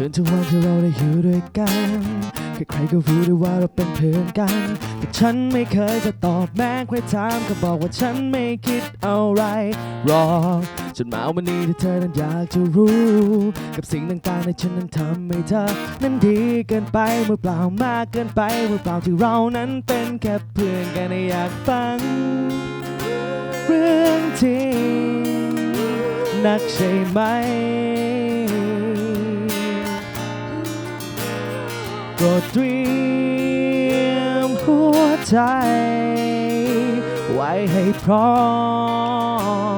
คืนทุกวันที่เราได้อยู่ด้วยกันใครๆก็รู้ได้ว่าเราเป็นเพื่อนกัน แต่ฉันไม่เคยจะตอบแม้ใครถามก็บอกว่าฉันไม่คิดอะไรหรอกจนมาวันนี้ที่เธอนั้นอยากจะรู้ กับสิ่งต่างๆในฉันนั้นทำให้เธอ นั้นดีเกินไปมือเปล่ามากเกินไปมือเปล่าที่เรานั้นเป็นแค่เพื่อนกันอยากฟัง เรื่องจริงนักใช่ไหม โปรดเตรียมหัวใจ ไว้ให้พร้อม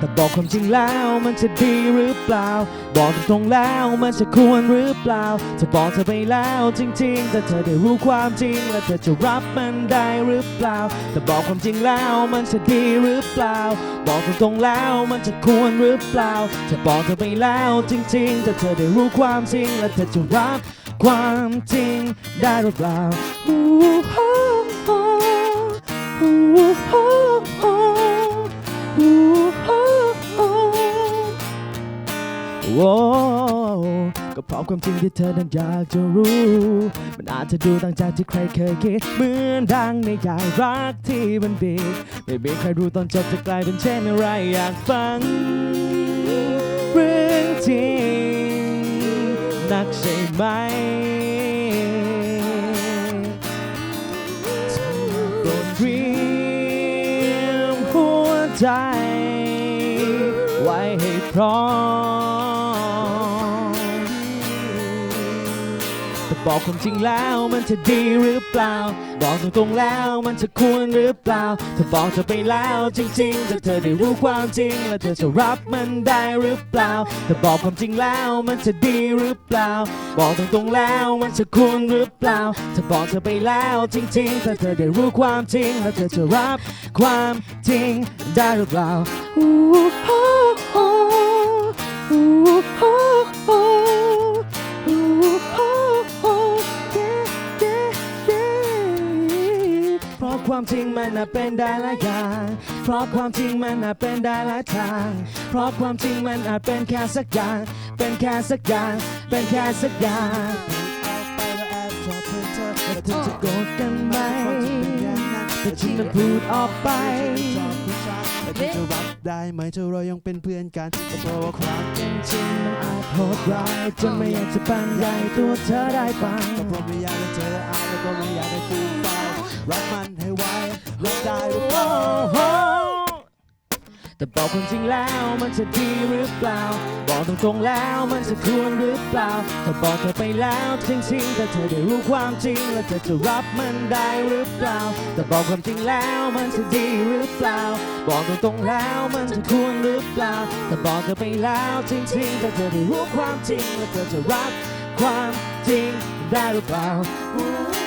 แต่บอกความจริงแล้วมันจะดีหรือเปล่า บอกตรงๆแล้วมันจะควรหรือเปล่าจะบอกเธอไปแล้วจริงๆ แต่เธอได้รู้ความจริง และเธอจะรับมันได้หรือเปล่า แต่บอกความจริงแล้วมันจะดีหรือเปล่า บอกตรงๆแล้วมันจะควรหรือเปล่าจะบอกเธอไปแล้วจริงๆ แต่เธอได้รู้ความจริง และเธอจะรับความจริงได้หรือเปล่าอู้ฮู้ฮู้อู้ฮู้ฮู้ โอ้ก็เพราะความจริงที่เธอนั้นอยากจะรู้ มันอาจจะดูต่างจากที่ใครเคยคิด เหมือนดังในยายรักที่มันบีบไม่มีใครรู้ตอนจบจะกลายเป็นเช่นอะไรอยากฟังเรื่องจริงนักใช่ไหมโปรดเตรียมหัวใจ ไว้ให้พร้อม บอกความจริงแล้วมันจะดีหรือเปล่า บอกตรงๆแล้วมันจะควรหรือเปล่าถ้าบอกเธอไปแล้วจริงๆแต่เธอได้รู้ความจริง และเธอจะรับมันได้หรือเปล่าแต่บอกความจริงแล้วมันจะดีหรือเปล่า บอกตรงๆแล้วมันจะควรหรือเปล่าถ้าบอกเธอไปแล้วจริงๆแต่เธอได้รู้ความจริง และเธอจะรับความจริงได้หรือเปล่าอู้ฮู้ฮู้อู้ฮู้ ความจริงมันน่ะเป็นได้หลายอย่าง เพราะความจริงมันอาจเป็นได้หลายทาง เพราะความจริงมันอาจเป็นแค่สักอย่าง เป็นแค่สักอย่าง เป็นแค่สักอย่างเอาไปว่าแอบชอบเพื่อนเธอแล้วเธอจะโกรธกันไหมแต่ฉันนั้นพูดออกไป เธอจะรับได้ไหมเธอเรายังเป็นเพื่อนกันก็เพราะว่าความจริงๆมันอาจโหดร้ายจนไม่อยากจะบรรยายตัวเธอได้ฟังก็เพราะไม่อยากให้เธออายแล้วก็ไม่อยากให้ฟูมไฟายรักมันให้ไวรักได้หรือเปล่า แต่บอกความจริงแล้วมันจะดีหรือเปล่า บอกตรงๆแล้วมันจะควรหรือเปล่า ถ้าบอกเธอไปแล้วจริงๆแต่เธอได้รู้ความจริง แล้วเธอจะรับมันได้หรือเปล่า แต่บอกความจริงแล้วมันจะดีหรือเปล่า บอกตรงๆแล้วมันจะควรหรือเปล่า แต่บอกเธอไปแล้วจริงๆแต่เธอได้รู้ความจริง แล้วเธอจะรับความจริงได้หรือเปล่า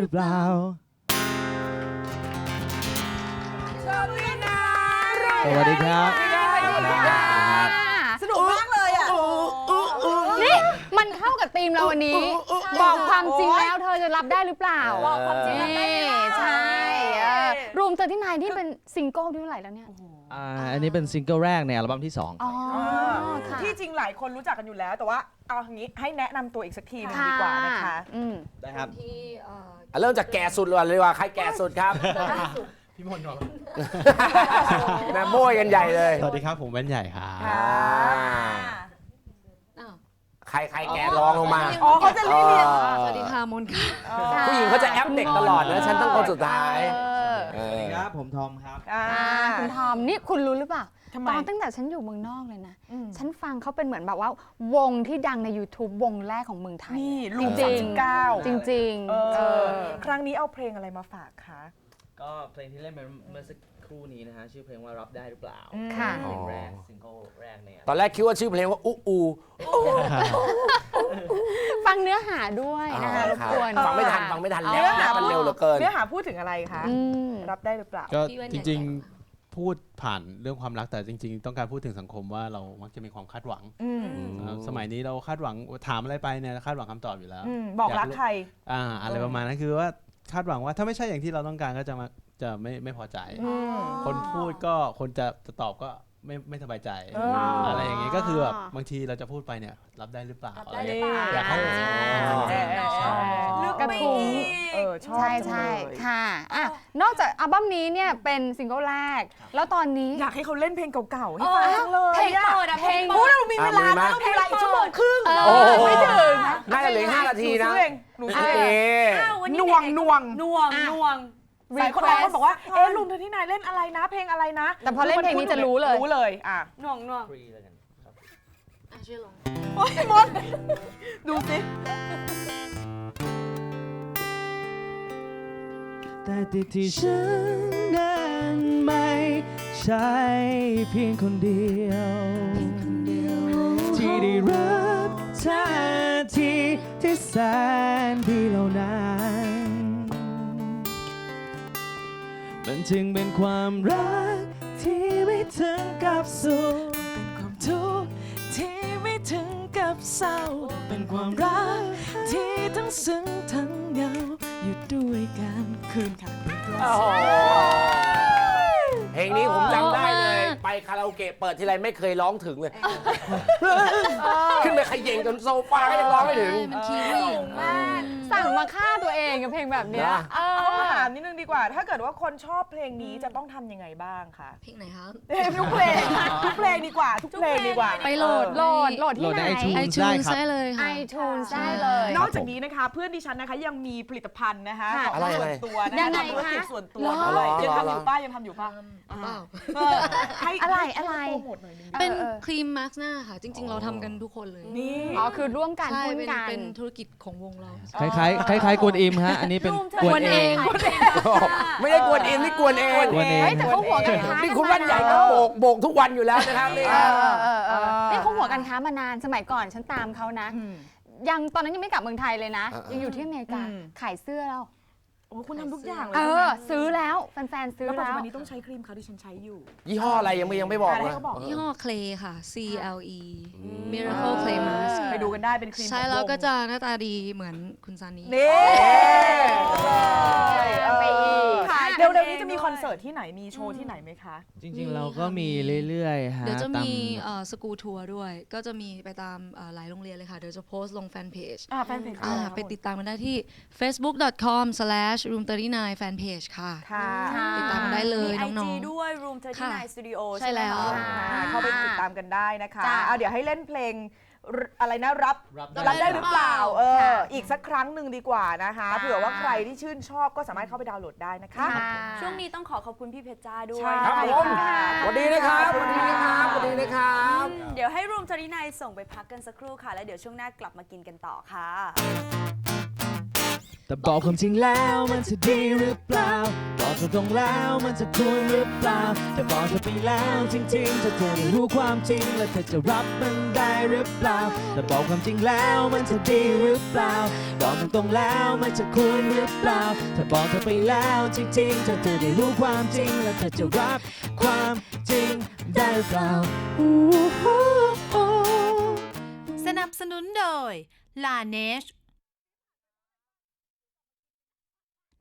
หรือเปล่า สวัสดีครับ ส เข้ากับธีมเราวันนี้ บอกความจริงแล้วเธอจะรับได้หรือเปล่าบอกความจริงรับได้หรือเปล่าใช่เออรวมเจอที่นายนี่เป็นซิงเกิลที่เท่าไหร่แล้วเนี่ย อ่าอันนี้เป็นซิงเกิลแรกในอัลบั้มที่2อ๋อค่ะ ที่จริงหลายคนรู้จักกันอยู่แล้ว แต่ว่าเอาอย่างนี้ให้แนะนำตัวอีกสักทีหนึงค่ะดีกว่านะคะ อืม นะครับอะเริ่มจากแก่สุดก่อนเลยดีกว่าใครแก่สุดครับ พี่มนต์ครับแม่โบยกันใหญ่เลยสวัสดีครับผมแว่นใหญ่ครับค่ะ ใครใครแก่รองลงมา อ๋อเขาจะเรียนเรียนสวัสดีค่ะค่ะผู้หญิงเขาจะแอปเด็กตลอดนะฉันต้องคนสุดท้าย เออเอสวัสอดีครับผมทอมครับอ่าอ่าคุณทอมนี่คุณรู้หรือเปล่าทำไม ตอนตั้งแต่ฉันอยู่เมืองนอกเลยนะ อืม ฉันฟังเขาเป็นเหมือนแบบว่า วงที่ดังใน YouTube วงแรกของเมืองไทย นี่ลูกจริสามง สิบเก้าๆจริงเอๆเอออ ครั้งนี้เอาเพลงอะไรมาฝากคะ ก็เพลงที่เล่นไปเมื่อสัก คครู่นี้นะฮะชื่อเพลงว่ารับได้หรือเปล่าค่ะ เพลงแรกซิงเกิลแรกเนี่ยตอนแรกคิดว่าชื่อเพลงว่าอู้อู ฟังเนื้อหาด้วยนะคะรบกวน ฟังไม่ทันฟังไม่ทันเอาแล้วเนื้อหา มันเร็วเหลือเกิน เนื้อหาพูดถึงอะไรคะ อืม รับได้หรือเปล่า ก็พี่แว่นจใหญ่ริงค่ะๆพูดผ่านเรื่องความรักแต่จริง ๆ ต้องการพูดถึงสังคมว่าเรามักจะมีความคาดหวังอืมนะครับสมัยนี้เราคาดหวังถามอะไรไปเนี่ยคาดหวังคำตอบอยู่แล้วอืมบอกรักใคร อ่าอะไรประมาณนั้นคือว่าคาดหวังว่าถ้าไม่ใช่อย่างที่เราต้องการก็จะมา จะไม่ไม่พอใจ อืม คนพูดก็คนจะจะตอบก็ไม่ไม่สบายใจ เอออ อะไรอย่างเงี้ยก็คือแบบบางทีเราจะพูดไปเนี่ย รับได้หรือเปล่ารับอะไรได้อย่างหรือเงี้ยเปล่า อยากให้เออเออเออใช่ ลึกกระไม่ทุ้งอีกเออชอบใช่จังใช่เลยค่ะอะ นอกจากอัลบั้มนี้เนี่ยเป็นซิงเกิลแรก แล้วตอนนี้อยากให้เขาเล่นเพลงเก่าๆให้เอฟังอจังเลยเพลงอะเปิดอะเพลงโอ้เปิดเรามีเวลาอะมีไหมนะเรามีเวลาอีกชั่วโมงครึ่งเออโอ้โห ไม่ถึงน่าจะเหลืออกห้านาทีนะหซื้อเองหนูซื้อเอเอง อ้าววันนี้หน่วงไหๆหน่วง หน่วงหน่วง หลายคนหลายคนบอกว่า เอ๊ะลุงเธอที่นายเล่นอะไรนะ เพลงอะไรนะแต่พอเล่นเพลงนี้จะรู้เลย รู้เลย อะหน่วงหน่วงฟรีแล้วกันครับอะช่วยลงโอ้ยมดดูสิ แต่ติดที่ฉันนั้นไม่ใช่เพียงคนเดียว ที่ได้รับท่าทีที่แสนดีเหล่านั้น มันจึงเป็นความรักที่ไม่ถึงกับสุขเป็นความทุกข์ที่ไม่ถึงกับเศร้า เป็นความรักที่ทั้งซึ้งทั้งเหงาอยู่ด้วยกันคืนค่ะโอ้โหเพลงนี้ผมจำได้เลย ไปคาราโอเกะเปิดทีไรไม่เคยร้องถึงเลย ขึ้นไปขย่งจนโซฟาก็ยังร้องไม่ถึง มันคีย์ผู้หญิงมาก สั่งมาฆ่าตัวเองกับเพลงแบบเนี้ยนะ เอต้องอถามนิดนึงดีกว่า ถ้าเกิดว่าคนชอบเพลงนี้จะต้องทำยังไงบ้างคะ เพลงไหนคะเอ้ยทุกเพลงทุกเพลงดีกว่า ทุกเพลงดีกว่าไปโหลด โหลดโหลดโหลที่ดไหนใน iTunes ไอจูได้นครับ ได้เลยค่ะ iTunes ใช่ได้เลย นอกจากนี้นะคะเพื่อนดิฉันนะคะยังมีผลิตภัณฑ์นะคะค่ะของอะไรส่วอะไรนตัวนะยัคะงไงทำธุรกิจคะส่วนตัวเหรอ ด้วยยังเหรอทำอยู่ป้ายังทำอยู่ป้าเปล่า เออให้อะไรให้อะไร โปรโมทหน่อยนึงเป็นเออ ครีมมาร์กหน้าค่ะ จริง ๆ เราทำกันทุกคนเลยนี่ อ๋อคือร่วมกันใช่หุ้นเป็นกัน เป็นธุรกิจของวงเรา คล้ายๆคล้ายๆกวนอิมฮะ อันนี้เป็นกวนเองไม่ได้กวนอินนี่กวนเองกวนเองเฮ้ยแต่เขาหัวกันค้านี่กัคุณมาวันใหญ่ก็โบกโบกทุกวันอยู่แล้วนะครับนี่เออเออเออนี่เขาหัวกันค้ามานานสมัยก่อนฉันตามเขานะอืมยังตอนนั้นยังไม่กลับเมืองไทยเลยนะอ่าๆยังอยู่ที่อเมริกาอืมขายเสื้อแล้ว โอ้คุณทำทุกอย่างเลยเอใช่ไหมอซื้อแล้วแฟนๆซื้อแล้วปัจแล้จุว บันนี้ต้องใช้ครีมเขาที่ฉันใช้อยู่ ยี่ห้ออะไรยังไม่ยังไม่บอกอะไรเลย เขาบอก ยี่ห้อ Clay ค่ะ C L E Miracle Clay Mask ไปดูกันได้เป็นครีมใช่ของแล้วก็งจะหน้าตาดีเหมือนคุณซานี นี่ไปอีก เร็วๆนี้จะมีคอนเสิร์ตที่ไหนมีโชว์ที่ไหนไหมคะ จริงๆ เราก็มีเรื่อยๆฮะเดี๋ยวจะมีตา สกูทัวร์ด้วย ก็จะมีไปตามเอ่อหลายโรงเรียนเลยค่ะ เดี๋ยวจะโพสต์ลงแฟนเพจอ่าแฟนเพจอ่าไปติดตามกันได้ที่ facebook.com/room39 fanpage ค่ะ ค่ะค่ะติดตามกันได้เลยมีไอน้อจีงด้วย Room ค่ะ39 Studio ใช่แล้ว ไหมคะอ่าเข้าไปติดตามกันได้นะคะจ้ะอะเดี๋ยวให้เล่นเพลงร อะไรนะรับรับรับได้หรือเปล่าเออค่ะอีกสักครั้งหนึ่งดีกว่านะคะค่ะ เผื่อว่าใครที่ชื่นชอบก็สามารถเข้าไปดาวน์โหลดได้นะคะ ค่ะช่วงนี้ต้องขอขอบคุณพี่เพชรจ้าด้วยใช่ครับใช่ผม ค่ะสวัสดีนะครับสวัสดีนะครับสวัสดีนะครับเดี๋ยวให้ Room 39ส่งไปพักกันสักครู่ค่ะ แล้วเดี๋ยวช่วงหน้ากลับมากินกันต่อค่ะ แต่บอกความจริงแล้วมันจะดีหรือเปล่า บอกตรงๆแล้วมันจะควรหรือเปล่า แต่บอกเธอไปแล้วจริงๆถ้าเธอได้รู้ความจริงแล้วเธอจะรับมันได้หรือเปล่า แต่บอกความจริงแล้วมันจะดีหรือเปล่า บอกตรงๆแล้วมันจะควรหรือเปล่าถ้าบอกเธอไปแล้วจริงๆถ้าเธอได้รู้ความจริงแล้วเธอจะรับความจริงได้หรือเปล่า สนับสนุนโดย ลาเนช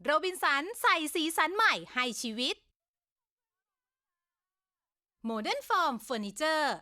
โรบินสันใส่สีสันใหม่ให้ชีวิต โมเดิร์นฟอร์มเฟอร์นิเจอร์